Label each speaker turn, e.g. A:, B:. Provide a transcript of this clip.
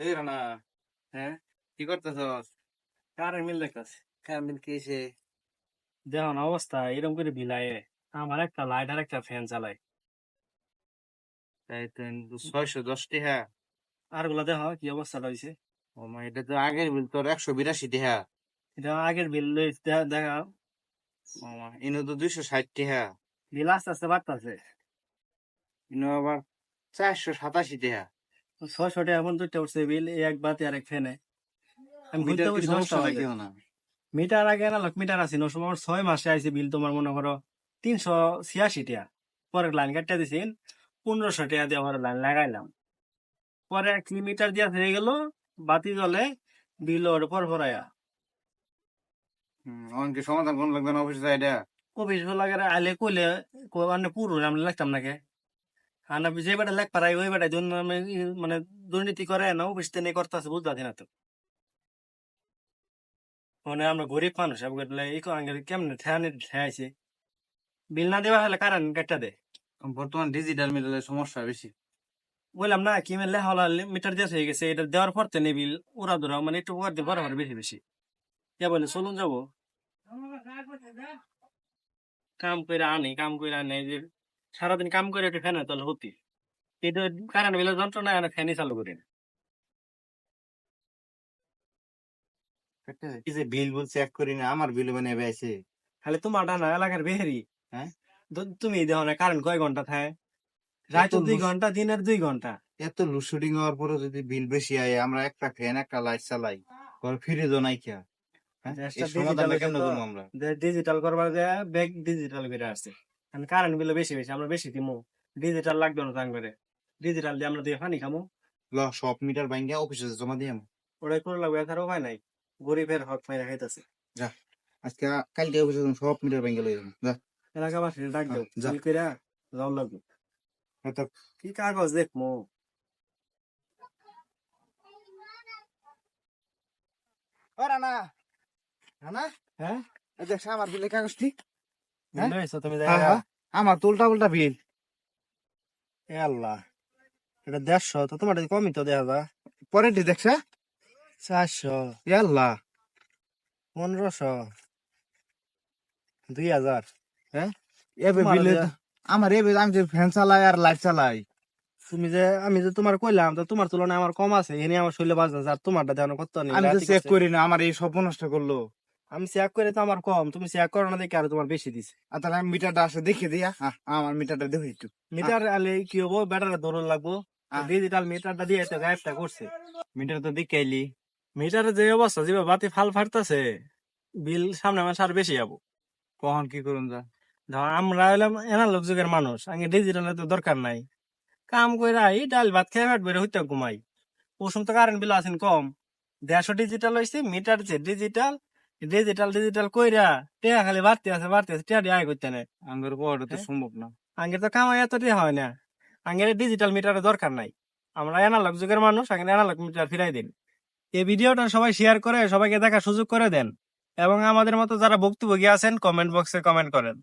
A: এই রানা
B: হ্যাঁ?
A: কি করতেছস?
B: কারেন্ট বিল দেখতেছে।
A: কারেন্ট বিল কি এসে
B: দেখুন অবস্থা এরকম করে বিলায়। আমার একটা লাইট আর একটা ফ্যান চালাই
A: তাই তো ছয়শো দশ টাকা
B: আরগুলা দেখো কি অবস্থা রয়েছে
A: ও মা এটা তো আগের বিল তোর একশো বিরাশি টাকা
B: এটা আগের বিল দেখা
A: ও মা ইনো তো দুইশো ষাট টাকা
B: বিল আস্তে আস্তে বাড়তেছে।
A: ইনো আবার চারশো সাতাশি টাকা
B: ছয়শো টাকা এখন দুইটা উঠছে বিল এক বাতি আর এক ফ্যানে। আমি
A: মিটার কি সমস্যা নাকি না
B: মিটার আগে না মিটার আছে নশো আমার ছয় মাসে আইছে বিল তোমার মনে করো তিনশো ছিয়াশি টাকা পরে লাইন কাটতে দিছেন পনেরোশো টাকা দিয়ে আমার লাইন লাগাইলাম। পরে এক মিটার দিয়া হয়ে গেল বাতি জ্বলে বিল ওর পর ভরাইয়া
A: অনেক সমাধান কোন লাগবে না অফিসে এটা
B: অফিস লাগে আইলে কইলে মানে পুরো আমরা লাগতাম নাকি? আর না যে বেটা লেখ পারাই ওই বেটা জন্য আমি মানে দুর্নীতি করে না অফিস তেনে করতেছে বুঝতে না তো। মানে আমরা গরিব মানুষ কেমনে ঠেয়ানি ঠেয়াইছে বিল না দেওয়া হলে কারণ কেটে দে।
A: বর্তমান ডিজিটাল মিটারের সমস্যা বেশি।
B: বললাম না কি মেলে হলা মিটার দিয়ে হয়ে গেছে এটা দেওয়ার পর তেনে বিল ওরা ধরা মানে একটু উপকার দিয়ে বরাবর বেশি বেশি। কে বলে চলুন যাব। কাম করে আনি কাম করে আনি যে সারাদিন কাম করে একটু ফ্যানের তলে হতি। এটা কারেন্ট বিলের যন্ত্রণা আর ফ্যানই চালু করি না।
A: এই যে বিল বুল চেক করি না আমার বিল মানে বেছে
B: খালি তোমার না এলাকার বেহেরি
A: হ্যাঁ?
B: তুমি দেখো না কারেন্ট কয় ঘণ্টা থাকে রাতে দুই ঘণ্টা দিনের দুই ঘণ্টা।
A: এত লোডশেডিং হওয়ার পরে যদি বিল বেশি আয় আমরা একটা ফ্যান একটা লাইট চালাই। ঘর ফিরে যাও নাই কে হ্যাঁ?
B: ডিজিটাল করবার যে ব্যাগ ডিজিটাল করে আসছে। কারেন্ট বিল বেশি বেশি আমরা বেশি দিমু। ডিজিটাল লাগবে না তাং করে। ডিজিটাল দিয়ে আমরা দিয়ে পানি খামু।
A: ল সব মিটার বাইঙ্গা অফিসে জমা দিয়ে
B: ওটাই করে লাগবে এছাড়া উপায় নাই। গরিবের হক মাইরা খাইতেছে।
A: আজকে কালকে অফিসে সব মিটার বাইঙ্গা লই যাব। যা।
B: এলাকাবাসী ডাক দেও
A: হ্যাঁ, যা।
B: বিল কইরা যাও লাগবে।
A: হয়তো
B: কি কাগজ দেখমু?
A: ও রানা। রানা?
B: হ্যাঁ?
A: দেখছ আমার বিলের কাগজটি হ্যাঁ?
B: তুমি
A: হ্যাঁ,
B: দেখা
A: হ্যাঁ। আমার তো উল্টা উল্টা বিল।
B: এ আল্লাহ এটা দেড়শো তো তোমার কমই তো দেখা
A: পরেরটি দেখছ
B: চারশো
A: ইয়াল্লা
B: পনেরোশো দুই হাজার
A: এবে আমার এবে আমি যে ফ্যান চালাই আর লাইট চালাই
B: তুমি যে আমি যে তোমার কইলাম তো তোমার তুলনায় আমার কম আছে এনে আমার শরীরে বাজছে আর তোমারটা দেখানো কত নেই
A: আমি চেক। করি না আমার এই সব নষ্ট করল।
B: আমি চেক করে তো আমার কম তুমি চেক করো না দেখে আর তোমার বেশি দিছে।
A: আর তাহলে আমি মিটারটা আসে দেখে দিয়া। আমার মিটারটা দেখো একটু।
B: মিটার আলে কি হব? ব্যাটারে দৌড় লাগবো। ডিজিটাল মিটারটা দিয়ে তো গায়েবটা করছে।
A: মিটার তো দেখে আইলি।
B: মিটারে যে অবস্থা যে বাতি ফাল ফাটতেছে বিল সামনে মাসে আর বেশি যাব।
A: কখন কি করুন যা।
B: ধর আমরা হলাম এনালগ যুগের মানুষ আগে ডিজিটালের তো দরকার নাই। কাম কইরা এই ডাল ভাত খেয়ে ফাট বেড়ে হইতে ঘুমাই। ওসম তো কারেন্ট বিল আছেন কম। দেড়শো ডিজিটাল হয়েছে মিটার যে ডিজিটাল ডিজিটাল ডিজিটাল কইরা টিয়া খালি বাড়তে আছে বাড়তে আছে টিয়া আয় করতে নেই।
A: আঙ্গের পড়া তো
B: হ্যাঁ?
A: সম্ভব না।
B: আঙ্গের তো কামাই এত দিয়ে হয় না। আঙ্গের ডিজিটাল মিটারের দরকার নাই। আমরা এনালগ যুগের মানুষ আঙ্গের এনালগ মিটার ফিরাই দিন। এই ভিডিওটা সবাই শেয়ার করে সবাইকে দেখার সুযোগ করে দেন। এবং আমাদের মতো যারা ভুক্তভোগী আছেন কমেন্ট বক্সে কমেন্ট করেন।